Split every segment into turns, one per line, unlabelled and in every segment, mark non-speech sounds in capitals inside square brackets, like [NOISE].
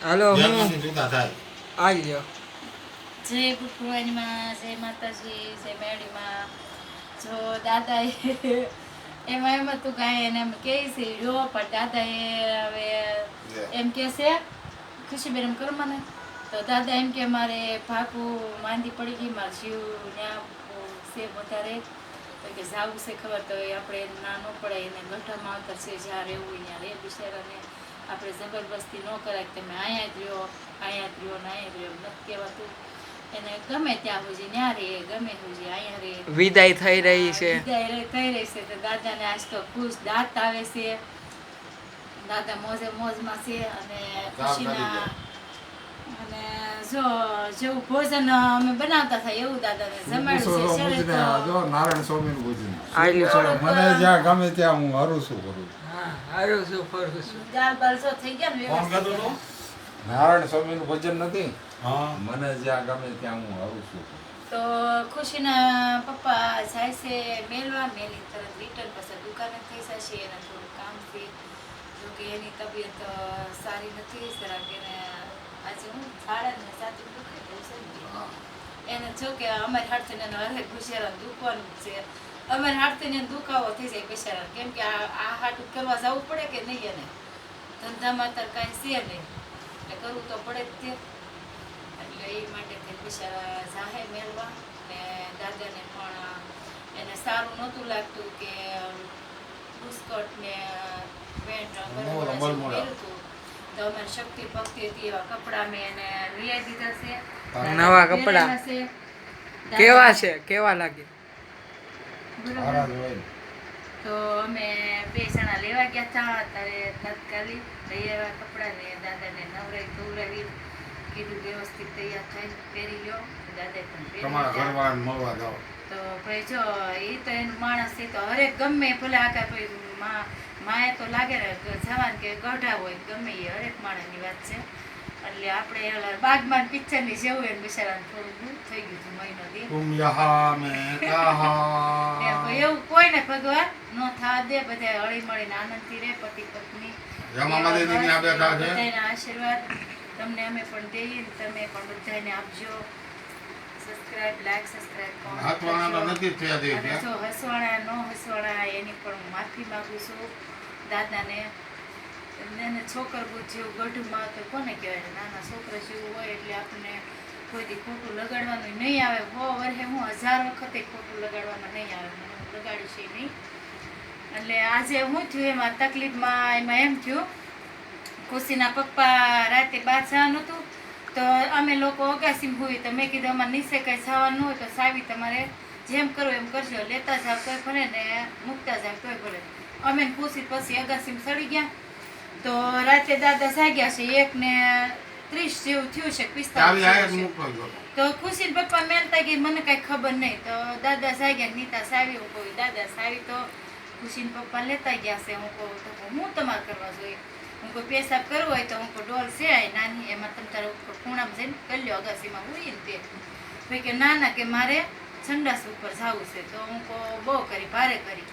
હાલો હું
સુતા થાય?
આવી ગયો.
જય ભૂખવાનીમાં જય માતાજી જય મેળીમાં. જો દાદા [LAUGHS] એમાં એમ હતું કાંઈ એને એમ કહે છે જો પણ દાદા એ હવે એમ કે છે ખુશીબેન એમ કરો મને. તો દાદા એમ કે મારે ભાકુ માંદી પડી ગઈ મારે જીવ ત્યાં છે વધારે. તો કે જાવું છે ખબર તો આપણે ના ન પડે એને ગઢામાં આવતા છે જ્યાં રહેવું હોય ત્યાં રે બિચારાને. આપણે જબરદસ્તી ન કરાય કે તમે અહીંયા જ રહ્યો અહીંયા જ રહ્યો ને અહીંયા રહ્યો નથી કહેવાતું. એને ગમે ત્યાં હોય ન્યા રે ગમે હોય અહીંયા રે
વિદાય થઈ રહી છે.
વિદાય થઈ રહી છે. તો દાદાને આજ તો ખુશ દાંત આવે છે. દાદા મોજે મોજમાં છે અને ખુશીના અને જો જેવું ભોજન અમે બનાવતા થાય એવું દાદાને જમાડ્યું છે.
નારાયણ સ્વામી
નું ભોજન
મને જ્યાં ગમે ત્યાં હું હરું છું કરું
હારું છું ફરું છું.
દાળ બાલ થઈ ગયા ને
કોણ કહેતું
વ્યવસ્થિત
નારાયણ સ્વામીનું ભજન નથી. મને જ્યાં ગમે ત્યાં હું આવું છું.
તો ખુશીના પપ્પા જાય છે મેલવા મેલી તરત રિટર્ન પછી દુકાને થઈ જશે એને થોડું કામ છે. જોકે એની તબિયત સારી નથી જરાક એને આજે હું ઝાડા ને સાચું દુખે એવું છે. એને જો કે અમારી હાથથી એને હરે ગુજેરા દુખવાનું છે. અમારે હાથથી ને દુખાવો થઈ જાય બિચારા કેમ કે આ હાટ કરવા જવું પડે કે નહીં એને? ધંધામાં તાર કાંઈ છે નહીં. એટલે કરવું તો પડે જ તે. એટલે એ માટે થઈને બિચારા જાહે મેળવા. ને દાદાને પણ એને સારું નહોતું લાગતું કે બુસ્કટ ને પેન્ટ. પહેર્યું તો અમે શક્તિ ભક્તિ હતી. એવા કપડા મેં એને લઈ દીધા છે.
નવા કપડા? કેવા છે? કેવા લાગે?
બરોબર. તો અમે બે જણા લેવા ગયા હતા ત્યારે તાત્કાલિક લઈ આવ્યા કપડાં ને દાદાને નવરાઈ ધોવરાવી કીધું વ્યવસ્થિત તૈયાર થઈને પહેરી લો દાદા પણ
તમારા
લીધા.
મળવા જાઓ
તો ભાઈ જો એ તો એનું માણસ એ તો હરેક ગમે ભલે આખા ભાઈ માં માએ તો લાગે જવાન કે ગઢા હોય ગમે એ હરેક માણસની વાત છે એટલે આપણે ઓલા બાગમાન પિક્ચરની જેવું એમ બિચારા થોડું થઈ ગયું હતું મહિનો દી
તુમ યહા મેં [LAUGHS] કહા
એમ કોઈ ને ભગવાન નો થવા દે બધા હળી મળીને આનંદથી રહે પતિ પત્ની
બધાના છે.
આશીર્વાદ. તમને અમે પણ દઈએ ને તમે પણ બધાને આપજો. સબસ્ક્રાઇબ લાઈક સબસ્ક્રાઇબ
કરો નથી થયા
અને જો હસવાણા નો હસવાણા એની પણ માફી માંગુ છું. દાદાને એને છોકર જેવું ગઢમાં તો કોને કહેવાય નાના છોકરા જેવું હોય એટલે આપણને કોઈ દી ખોટું લગાડવાનું નહીં આવે. હો વર્ષે હું હજાર વખતે ખોટું લગાડવામાં નહીં આવે. હું લગાડીશ નહીં. એટલે આજે હું થયું એમાં તકલીફમાં, એમાં એમ થયું, ખુશીના પપ્પા રાતે બહાર જવાનું હતું, તો અમે લોકો અગાસીમ હોય તો મેં કીધું, અમારે નીચે કંઈ જવાનું હોય તો સાવી તમારે જેમ કરો એમ કરજો. લેતા જાવ તોય ભલે ને મૂકતા જાવ તોય ભલે. અમે ખુશી પછી અગાસીમ સડી ગયા. તો રાતે દાદા જાગ્યા છે એક ને ત્રીસ જેવું થયું છે
ગયો
તો ખુશી પપ્પા મેલતા કે મને કઈ ખબર નહીં. તો દાદા જાગ્યા નીતા સાવી હું કહું દાદા સાવી તો ખુશી પપ્પા લેતા ગયા છે. હું કહું તો હું તમારે કરવા જોઈએ? હું કોઈ પેશાબ કરવો હોય તો હું કોઈ ડોલ છે નાની એમાં તમે તારા ઉપર ખૂણામાં જઈને કરી લો અગાસીમાં હોય ને તે. ભાઈ કે ના ના કે મારે સંડાસ ઉપર જવું છે. તો હું કહું બહુ કરી ભારે કરી.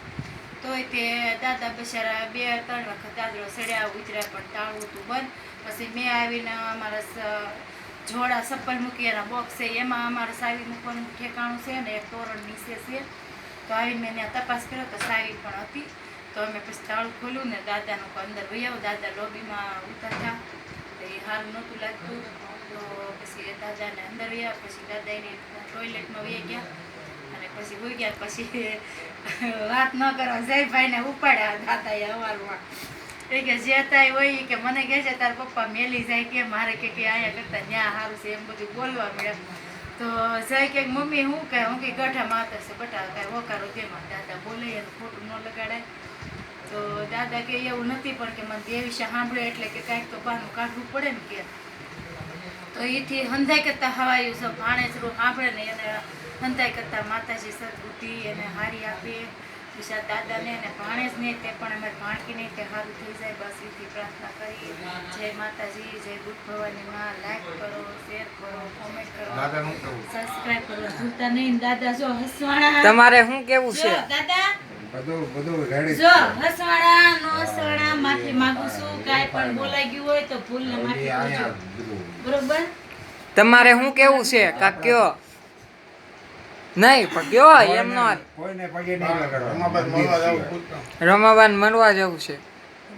તોય તે દાદા બિચારા બે ત્રણ વખત દાદરો સડ્યા ઉતર્યા પણ તાળું હતું બંધ. પછી મેં આવીને અમારા જોડા ચપ્પલ મૂકી એના બોક્સ છે, એમાં અમારે સાવી મૂકવાનું ઠેકાણું છે ને, એક તોરણ નીચે છે. તો આવીને મેં ત્યાં તપાસ કર્યો તો સાવી પણ હતી. તો અમે પછી તાળું ખોલ્યું ને દાદાનું અંદર વહી દાદા લોબીમાં ઉતરતા એ સારું નહોતું લાગતું. તો પછી દાદાને અંદર વહી પછી દાદા એની ટોયલેટમાં વહી ગયા. પછી હોઈ પછી વાત ન કરવા જયભાઈને ઉપાડ્યા દાદાએ અવારમાં એ કે જે હતા હોય કે મને કહે છે તાર પપ્પા મેલી જાય કે મારે કે કે અહીંયા કરતા ન્યા સારું છે એમ બધું બોલવા મળ્યા તો જાય કે મમ્મી હું કહે હું કે ગઠા માતા છે, બટા કાંઈ વકારો તેમાં દાદા બોલે એનું ખોટું ન લગાડાય તો દાદા કે એવું નથી, પણ કે મને તે વિશે સાંભળે એટલે કે કાંઈક તો બહારનું કાઢવું પડે ને કે. તો એથી હંધાઈ કરતા હવાયું છે, ભાણેજરું સાંભળે ને એને હંધાઈ કરતા માતાજી સદબુદ્ધિ એને હારી આપે. બીજા દાદાને અને ભાણેજને તે પણ અમારે ભાણકીને તે સારું થઈ જાય. બસ એથી પ્રાર્થના કરી. જય માતાજી જય બુદ્ધ ભવાની માં. લાઈક કરો શેર કરો કોમેન્ટ કરો. સબસ્ક્રાઇબ કરો. ભૂલતા નહીં. દાદા જો હસવાણા.
તમારે શું કેવું છે?
દાદા.
બધું બધું રેડી
જો હસવાડા નો હસવાડા માફી માંગુ છું. કાંઈ પણ બોલાઈ ગયું હોય તો ભૂલને માફી
અહીંયા
બરોબર?
તમારે શું કેવું છે? કાક કયો નહીં પણ કયો એમ નો
કોઈને પગે નહીં
રમાબાદ મળવા જાવ પૂછતા
રમાબાન મળવા જવું છે.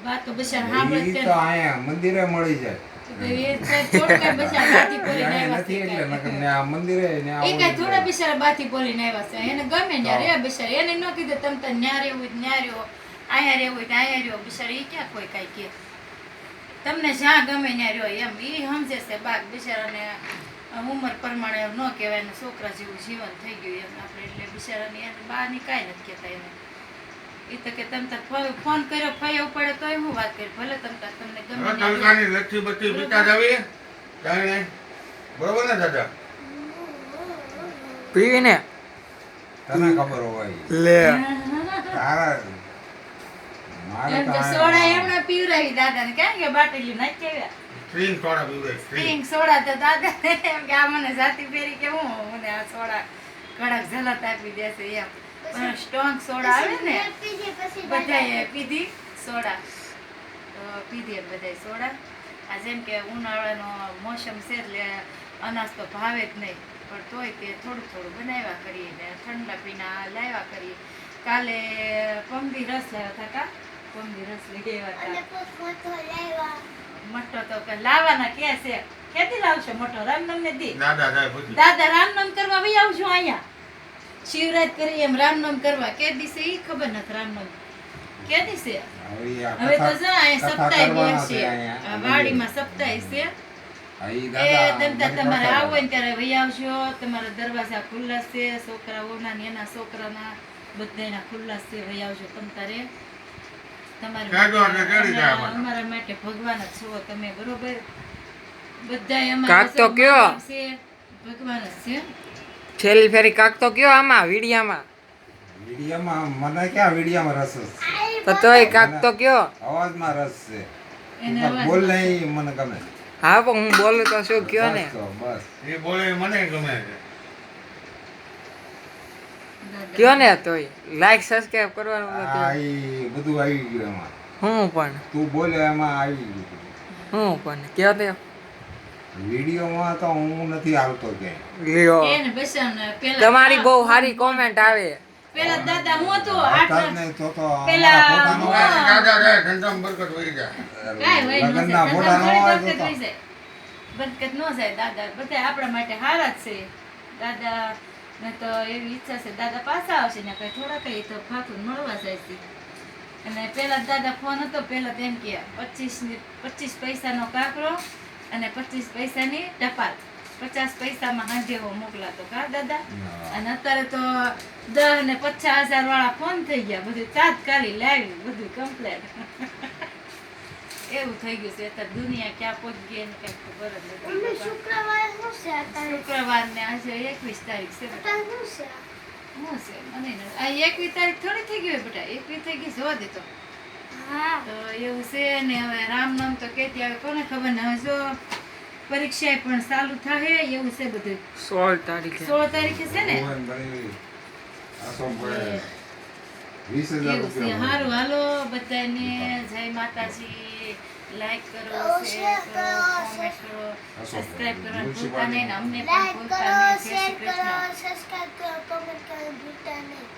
વાતો બચાર સાંભળે છે.
તો અહીંયા મંદિરે મળી જાય.
તો બચાર બિચારા તો તો તમને જ્યાં ગમે ત્યાં રહ્યો એમ એ સમજે છે બાગ બિચારાને ઉંમર પ્રમાણે ન કહેવાય ને છોકરા જેવું જીવન થઈ ગયું એમ આપણે એટલે બિચારાની એને બહારની કાંઈ નથી કહેતા એને. એ તો કે તમે તાર ફોન કર્યો ફાયો પડે તોય હું વાત કરી? ભલે તમે તાર તમને ગમે
તડકાની લચ્છી બચ્છી પીતા જાવી જાણે. બરોબર ને દાદા?
પીવીને?
તને ખબર હોય.
લે.
તારા મારે
એમ
તો
સોડા એમણે પીવડાવી દાદાને. કારણ કે બાટલી? નાખી આવ્યા?
સ્ટ્રીંગ સોડા પીવડે સ્ટ્રીંગ
સોડા તો દાદા એમ કે આ મને જાતી ફેરી કે હું? મને આ સોડા કડક ઝલત આપી દેશે એમ. પણ સ્ટ્રોંગ સોડા આવે ને બધાએ પીધી સોડા. તો પીધી બધાય સોડા. આ જેમ કે ઉનાળાનો મોસમ છે એટલે અનાજ તો ભાવે જ નહીં. પણ તોય તે થોડું થોડું બનાવ્યા કરીએ ને ઠંડા પીના લાવ્યા કરીએ. કાલે પમદી રસ લાવ્યા હતા કા? પમદી રસ લઈ આવ્યા હતા. મટો તો કે લાવવાના કે છે. ક્યાંથી લાવશો? મોટો રામનામ ને દી.
દાદા જાય પછી
દાદા રામનામ કરવા ભાઈ આવજો અહીંયા. શિવરાત કરી એમ રામનામ કરવા. કે દિવસે? ઈ ખબર નથી રામનામ કે દિવસે?
હવે
તો જો અહીંયા સપ્તાહ
કરવાના
છે
છે અહીંયા.
આ વાડીમાં સપ્તાહ છે. તમારે આવો ને ત્યારે વહી આવજો. તમારા દરવાજા ખુલ્લા છે. છોકરાઓના ને એના છોકરાના બધાના ખુલ્લા છે. વહી આવજો તમ તારે તમારે
કહેજો એટલે કેળી જાય
અમારા માટે ભગવાન જ છો તમે બરોબર? બધાય
કાક તો કયો?
ભગવાન જ છે.
છેલ્લી ફેરી કાક તો કયો આમાં વિડિયામાં?
વિડીયામાં મને ક્યાં વિડીયામાં રસ છે?
તો તોય કાક તો કયો?
અવાજમાં રસ છે. બોલ નહીં મને ગમે
હા પણ હું બોલું તો શું કયો ને?
બસ તો બસ.
એ બોલે મને ગમે છે.
કયો ને તોય લાઈક સબસ્ક્રાઇબ કરવાનું
નથી બધું. આવી ગયું એમાં.
હું પણ.
તું બોલે એમાં આવી ગયું
હું પણ. કયો તે?
વિડીયોમાં તો હું નથી આવતો કે
લ્યો. તમારી બહુ સારી કોમેન્ટ આવે.
પેલા દાદા હું
તો તો
પેલા
ઘંટામાં બરકત વહી
કાંઈ ન
ન તો
બરકત ન જાય દાદા. બધા આપણા માટે હારા છે. દાદા ને તો એવી ઈચ્છા છે દાદા પાછા આવશે ને કઈ થોડા કઈ તો ફાથું મળવા જાય છે. અને પેલા દાદા ફોન હતો પેલા તેમ કે પચીસ પચીસ પૈસાનો કાકરો અને પચીસ પૈસાની ટપાલ. પચાસ પૈસામાં હાંધેવો મોકલાતો કા દાદા? અને અત્યારે તો દસ ને પચાસ હજાર વાળા ફોન થઈ ગયા બધું તાત્કાલિક લાવી બધું કમ્પ્લેટ એવું થઈ ગયું છે. અત્યારે દુનિયા ક્યાં પહોંચી ગઈ એને કઈ ખબર જ નથી. શુક્રવાર ને આજે એકવીસ તારીખ છે. શું છે? મને આ એકવીસ તારીખ થોડી થઈ ગઈ હોય બેટા. એકવીસ થઈ ગઈ જોવા દેતો તો. એવું છે ને હવે રામનામ તો કેતી આવે કોને ખબર ને? હવે જો પરીક્ષા પણ ચાલુ થાય એવું છે બધું.
સોળ તારીખે.
સોળ તારીખે છે ને
ઓવન બની આ તો પડે વીસ હજાર રૂપિયા
હારું હાલો બધાને જય માતાજી. લાઈક કરો શેર કરો કોમેન્ટ કરો સબસ્ક્રાઇબ કરો ભૂલતા નહીં અમને પણ ભૂલતા નહીં જય શ્રી કૃષ્ણ.
સબસ્ક્રાઇબ કરો કોમેન્ટ કરો ભૂલતા નહીં.